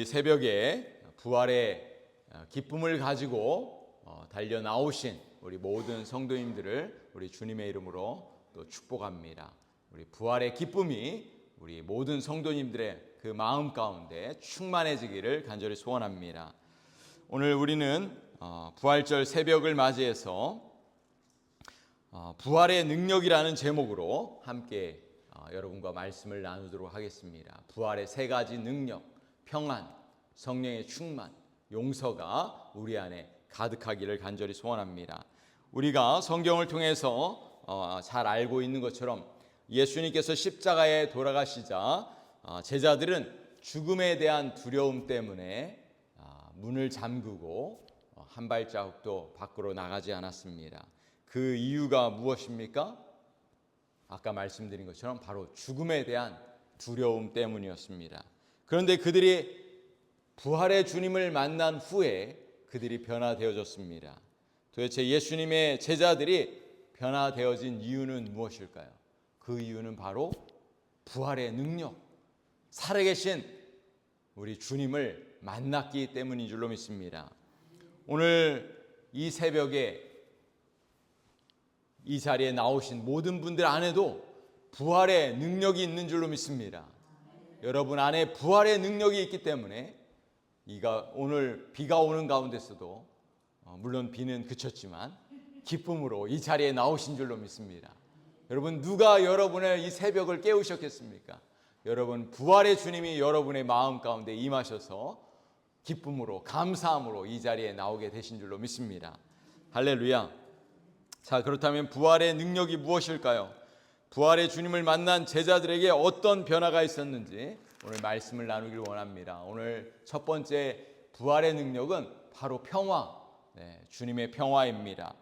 이 새벽에 부활의 어, 기쁨을 가지고 어, 달려 나오신 우리 모든 성도님들을 우리 주님의 이름으로 또 축복합니다. 우리 부활의 기쁨이 우리 모든 성도님들의 그 마음 가운데 충만해지기를 간절히 소원합니다. 오늘 우리는 어, 부활절 새벽을 맞이해서 어, 부활의 능력이라는 제목으로 함께 어, 여러분과 말씀을 나누도록 하겠습니다. 부활의 세 가지 능력, 평안, 성령의 충만, 용서가 우리 안에 가득하기를 간절히 소원합니다. 우리가 성경을 통해서 어, 잘 알고 있는 것처럼 예수님께서 십자가에 돌아가시자 어, 제자들은 죽음에 대한 두려움 때문에 아, 문을 잠그고 어, 한 발자국도 밖으로 나가지 않았습니다. 그 이유가 무엇입니까? 아까 말씀드린 것처럼 바로 죽음에 대한 두려움 때문이었습니다. 그런데 그들이 부활의 주님을 만난 후에 그들이 변화되어졌습니다. 도대체 예수님의 제자들이 변화되어진 이유는 무엇일까요? 그 이유는 바로 부활의 능력, 살아계신 우리 주님을 만났기 때문인 줄로 믿습니다. 오늘 이 새벽에 이 자리에 나오신 모든 분들 안에도 부활의 능력이 있는 줄로 믿습니다. 여러분 안에 부활의 능력이 있기 때문에 이가 오늘 비가 오는 가운데서도 어, 물론 비는 그쳤지만 기쁨으로 이 자리에 나오신 줄로 믿습니다. 여러분 누가 여러분의 이 새벽을 깨우셨겠습니까? 여러분 부활의 주님이 여러분의 마음 가운데 임하셔서 기쁨으로 감사함으로 이 자리에 나오게 되신 줄로 믿습니다. 할렐루야. 자, 그렇다면 부활의 능력이 무엇일까요? 부활의 주님을 만난 제자들에게 어떤 변화가 있었는지 오늘 말씀을 나누기를 원합니다. 오늘 첫 번째 부활의 능력은 바로 평화, 네, 주님의 평화입니다.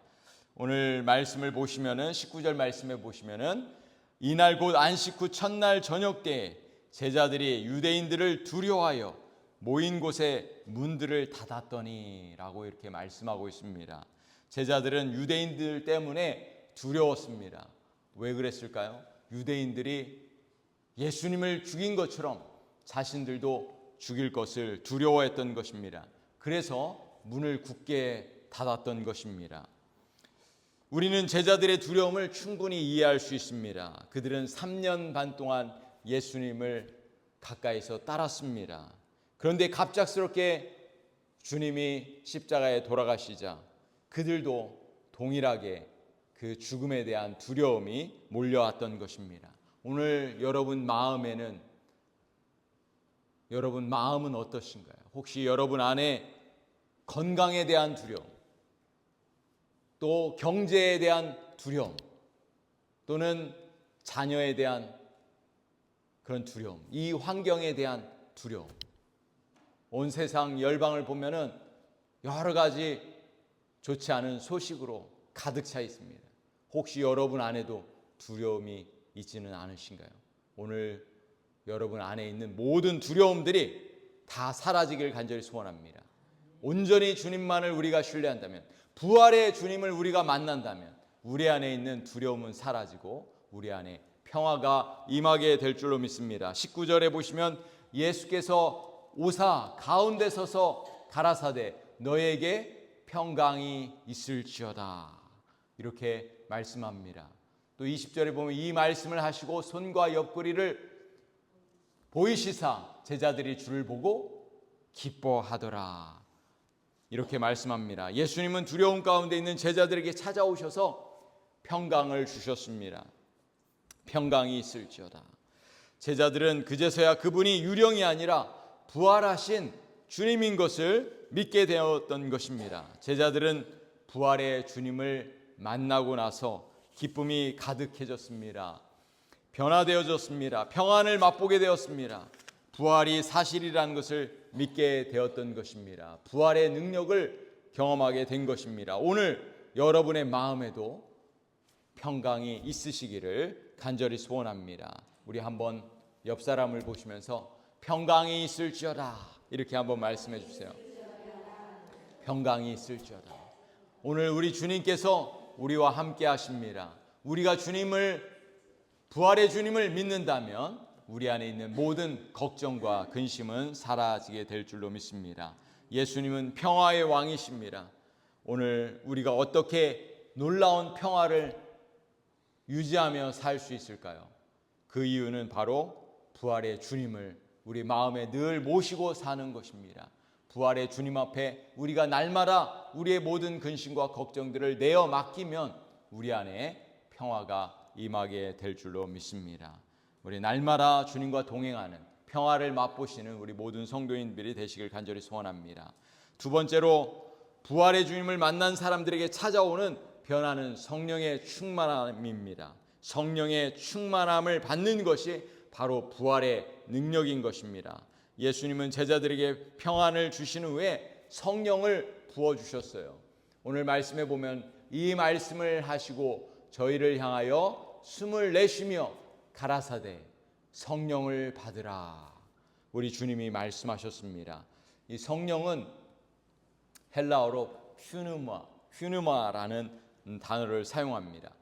오늘 말씀을 보시면은 19절 말씀에 보시면은 이날 곧 안식 후 첫날 저녁 때에 제자들이 유대인들을 두려워하여 모인 곳에 문들을 닫았더니라고 이렇게 말씀하고 있습니다. 제자들은 유대인들 때문에 두려웠습니다. 왜 그랬을까요? 유대인들이 예수님을 죽인 것처럼 자신들도 죽일 것을 두려워했던 것입니다. 그래서 문을 굳게 닫았던 것입니다. 우리는 제자들의 두려움을 충분히 이해할 수 있습니다. 그들은 3년 반 동안 예수님을 가까이서 따랐습니다. 그런데 갑작스럽게 주님이 십자가에 돌아가시자 그들도 동일하게 그 죽음에 대한 두려움이 몰려왔던 것입니다. 오늘 여러분 마음에는 여러분 마음은 어떠신가요? 혹시 여러분 안에 건강에 대한 두려움, 또 경제에 대한 두려움, 또는 자녀에 대한 그런 두려움, 이 환경에 대한 두려움. 온 세상 열방을 보면은 여러 가지 좋지 않은 소식으로 가득 차 있습니다. 혹시 여러분 안에도 두려움이 있지는 않으신가요? 오늘 여러분 안에 있는 모든 두려움들이 다 사라지길 간절히 소원합니다. 온전히 주님만을 우리가 신뢰한다면, 부활의 주님을 우리가 만난다면, 우리 안에 있는 두려움은 사라지고 우리 안에 평화가 임하게 될 줄로 믿습니다. 19절에 보시면 예수께서 오사 가운데 서서 가라사대 너에게 평강이 있을지어다. 이렇게 말씀합니다. 또 20절에 보면 이 말씀을 하시고 손과 옆구리를 보이시사 제자들이 주를 보고 기뻐하더라. 이렇게 말씀합니다. 예수님은 두려움 가운데 있는 제자들에게 찾아오셔서 평강을 주셨습니다. 평강이 있을지어다. 제자들은 그제서야 그분이 유령이 아니라 부활하신 주님인 것을 믿게 되었던 것입니다. 제자들은 부활의 주님을 만나고 나서 기쁨이 가득해졌습니다. 변화되어졌습니다. 평안을 맛보게 되었습니다. 부활이 사실이라는 것을 믿게 되었던 것입니다. 부활의 능력을 경험하게 된 것입니다. 오늘 여러분의 마음에도 평강이 있으시기를 간절히 소원합니다. 우리 한번 옆 사람을 보시면서 평강이 있을지어다 이렇게 한번 말씀해 주세요. 평강이 있을지어다. 오늘 우리 주님께서 우리와 함께 하십니다. 우리가 주님을 부활의 주님을 믿는다면 우리 안에 있는 모든 걱정과 근심은 사라지게 될 줄로 믿습니다. 예수님은 평화의 왕이십니다. 오늘 우리가 어떻게 놀라운 평화를 유지하며 살 수 있을까요? 그 이유는 바로 부활의 주님을 우리 마음에 늘 모시고 사는 것입니다. 부활의 주님 앞에 우리가 날마다 우리의 모든 근심과 걱정들을 내어 맡기면 우리 안에 평화가 임하게 될 줄로 믿습니다. 우리 날마다 주님과 동행하는 평화를 맛보시는 우리 모든 성도인들이 되시길 간절히 소원합니다. 두 번째로 부활의 주님을 만난 사람들에게 찾아오는 변하는 성령의 충만함입니다. 성령의 충만함을 받는 것이 바로 부활의 능력인 것입니다. 예수님은 제자들에게 평안을 주신 후에 성령을 부어 주셨어요. 오늘 말씀에 보면 이 말씀을 하시고 저희를 향하여 숨을 내쉬며 가라사대 성령을 받으라. 우리 주님이 말씀하셨습니다. 이 성령은 헬라어로 퓨누마, 퓨누마라는 단어를 사용합니다.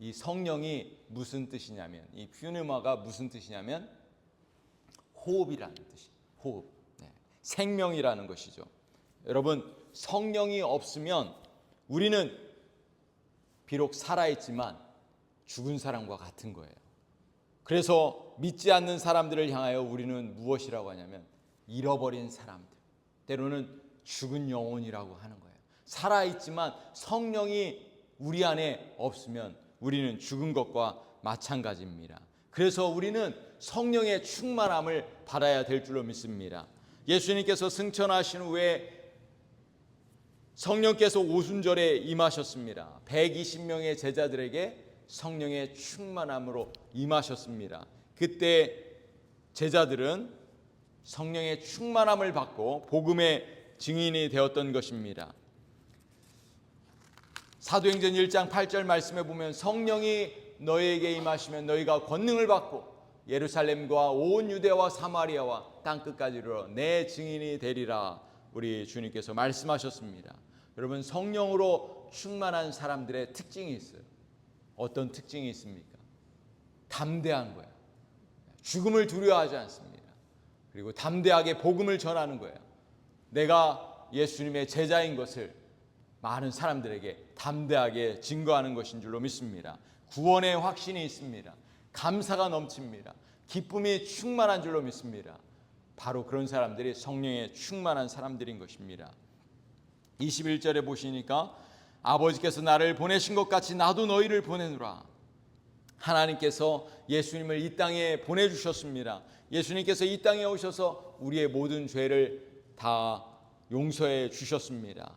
이 성령이 무슨 뜻이냐면 이 퓨누마가 무슨 뜻이냐면 호흡이라는 뜻이. 호흡. 네. 생명이라는 것이죠. 여러분 성령이 없으면 우리는 비록 살아있지만 죽은 사람과 같은 거예요. 그래서 믿지 않는 사람들을 향하여 우리는 무엇이라고 하냐면 잃어버린 사람들. 때로는 죽은 영혼이라고 하는 거예요. 살아있지만 성령이 우리 안에 없으면 우리는 죽은 것과 마찬가지입니다. 그래서 우리는 성령의 충만함을 받아야 될 줄로 믿습니다. 예수님께서 승천하신 후에 성령께서 오순절에 임하셨습니다. 120명의 제자들에게 성령의 충만함으로 임하셨습니다. 그때 제자들은 성령의 충만함을 받고 복음의 증인이 되었던 것입니다. 사도행전 1장 8절 말씀에 보면 성령이 너희에게 임하시면 너희가 권능을 받고 예루살렘과 온 유대와 사마리아와 땅 끝까지 이르러 내 증인이 되리라 우리 주님께서 말씀하셨습니다. 여러분 성령으로 충만한 사람들의 특징이 있어요. 어떤 특징이 있습니까? 담대한 거예요. 죽음을 두려워하지 않습니다. 그리고 담대하게 복음을 전하는 거예요. 내가 예수님의 제자인 것을 많은 사람들에게 담대하게 증거하는 것인 줄로 믿습니다. 구원의 확신이 있습니다. 감사가 넘칩니다. 기쁨이 충만한 줄로 믿습니다. 바로 그런 사람들이 성령에 충만한 사람들인 것입니다. 21절에 보시니까 아버지께서 나를 보내신 것 같이 나도 너희를 보내노라. 하나님께서 예수님을 이 땅에 보내주셨습니다. 예수님께서 이 땅에 오셔서 우리의 모든 죄를 다 용서해 주셨습니다.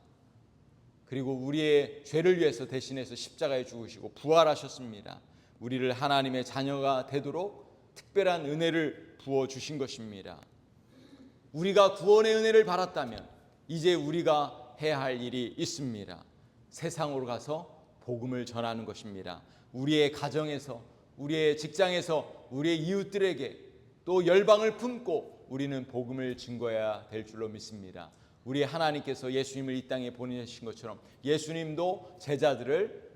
그리고 우리의 죄를 위해서 대신해서 십자가에 죽으시고 부활하셨습니다. 우리를 하나님의 자녀가 되도록 특별한 은혜를 부어 주신 것입니다. 우리가 구원의 은혜를 받았다면 이제 우리가 해야 할 일이 있습니다. 세상으로 가서 복음을 전하는 것입니다. 우리의 가정에서, 우리의 직장에서, 우리의 이웃들에게 또 열방을 품고 우리는 복음을 증거해야 될 줄로 믿습니다. 우리 하나님께서 예수님을 이 땅에 보내신 것처럼 예수님도 제자들을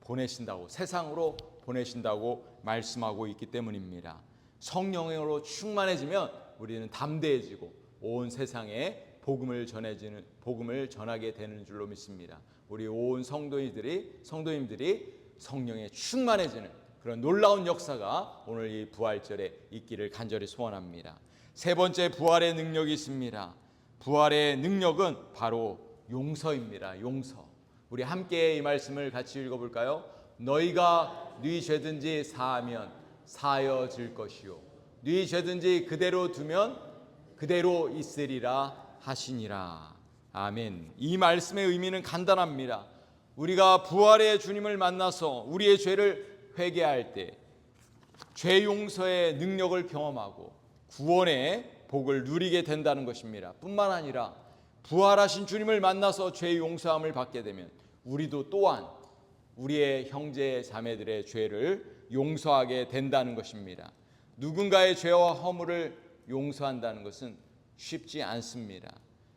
보내신다고 세상으로 보내신다고 말씀하고 있기 때문입니다. 성령으로 충만해지면 우리는 담대해지고 온 세상에 복음을 전해지는 복음을 전하게 되는 줄로 믿습니다. 우리 온 성도님들이 성도님들이 성령에 충만해지는 그런 놀라운 역사가 오늘 이 부활절에 있기를 간절히 소원합니다. 세 번째 부활의 능력이 있습니다. 부활의 능력은 바로 용서입니다. 용서. 우리 함께 이 말씀을 같이 읽어볼까요? 너희가 네 죄든지 사하면 사여질 것이요. 네 죄든지 그대로 두면 그대로 있으리라 하시니라. 아멘. 이 말씀의 의미는 간단합니다. 우리가 부활의 주님을 만나서 우리의 죄를 회개할 때 죄 용서의 능력을 경험하고 구원의 복을 누리게 된다는 것입니다. 뿐만 아니라 부활하신 주님을 만나서 죄 용서함을 받게 되면 우리도 또한 우리의 형제 자매들의 죄를 용서하게 된다는 것입니다. 누군가의 죄와 허물을 용서한다는 것은 쉽지 않습니다.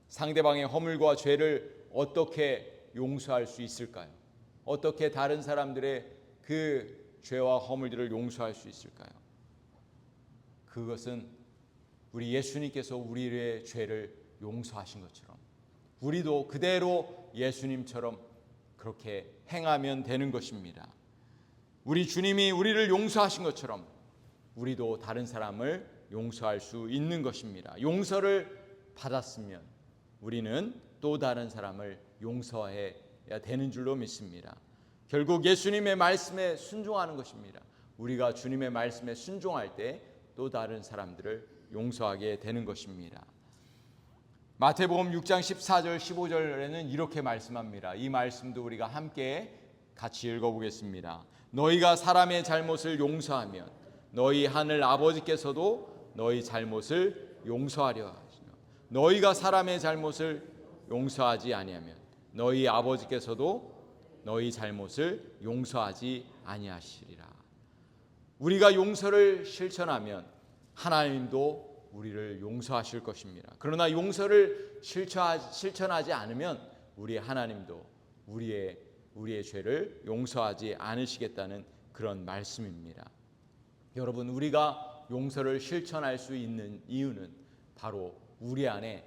상대방의 허물과 죄를 어떻게 용서할 수 있을까요? 어떻게 다른 사람들의 그 죄와 허물들을 용서할 수 있을까요? 그것은 우리 예수님께서 우리의 죄를 용서하신 것처럼 우리도 그대로 예수님처럼 그렇게 행하면 되는 것입니다. 우리 주님이 우리를 용서하신 것처럼 우리도 다른 사람을 용서할 수 있는 것입니다. 용서를 받았으면 우리는 또 다른 사람을 용서해야 되는 줄로 믿습니다. 결국 예수님의 말씀에 순종하는 것입니다. 우리가 주님의 말씀에 순종할 때 또 다른 사람들을 용서하게 되는 것입니다. 마태복음 6장 14절 15절에는 이렇게 말씀합니다. 이 말씀도 우리가 함께 같이 읽어보겠습니다. 너희가 사람의 잘못을 용서하면 너희 하늘 아버지께서도 너희 잘못을 용서하려 하시며 너희가 사람의 잘못을 용서하지 아니하면 너희 아버지께서도 너희 잘못을 용서하지 아니하시리라. 우리가 용서를 실천하면 하나님도 우리를 용서하실 것입니다. 그러나 용서를 실천하지 않으면 우리 하나님도 우리의 우리의 죄를 용서하지 않으시겠다는 그런 말씀입니다. 여러분 우리가 용서를 실천할 수 있는 이유는 바로 우리 안에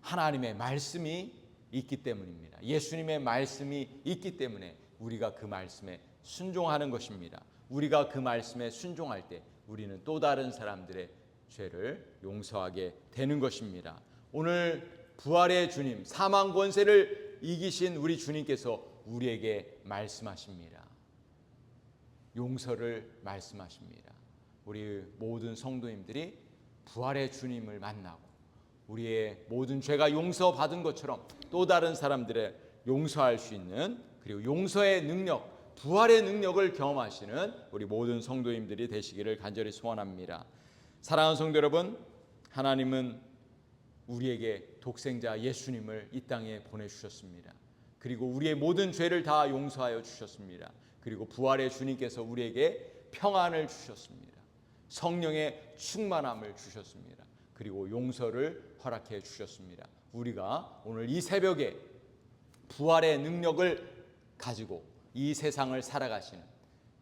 하나님의 말씀이 있기 때문입니다. 예수님의 말씀이 있기 때문에 우리가 그 말씀에 순종하는 것입니다. 우리가 그 말씀에 순종할 때 우리는 또 다른 사람들의 죄를 용서하게 되는 것입니다. 오늘 부활의 주님, 사망 권세를 이기신 우리 주님께서 우리에게 말씀하십니다. 용서를 말씀하십니다. 우리 모든 성도님들이 부활의 주님을 만나고 우리의 모든 죄가 용서받은 것처럼 또 다른 사람들의 용서할 수 있는 그리고 용서의 능력, 부활의 능력을 경험하시는 우리 모든 성도님들이 되시기를 간절히 소원합니다. 사랑하는 성도 여러분, 하나님은 우리에게 독생자 예수님을 이 땅에 보내주셨습니다. 그리고 우리의 모든 죄를 다 용서하여 주셨습니다. 그리고 부활의 주님께서 우리에게 평안을 주셨습니다. 성령의 충만함을 주셨습니다. 그리고 용서를 허락해 주셨습니다. 우리가 오늘 이 새벽에 부활의 능력을 가지고 이 세상을 살아가시는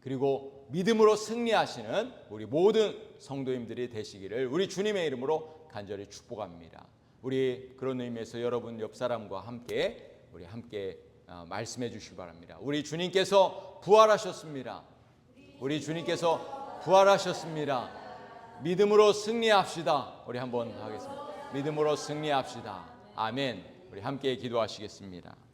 그리고 믿음으로 승리하시는 우리 모든 성도님들이 되시기를 우리 주님의 이름으로 간절히 축복합니다. 우리 그런 의미에서 여러분 옆 사람과 함께 우리 함께 어, 말씀해 주시기 바랍니다. 우리 주님께서 부활하셨습니다. 우리 주님께서 부활하셨습니다. 믿음으로 승리합시다. 우리 한번 하겠습니다. 믿음으로 승리합시다. 아멘. 우리 함께 기도하시겠습니다.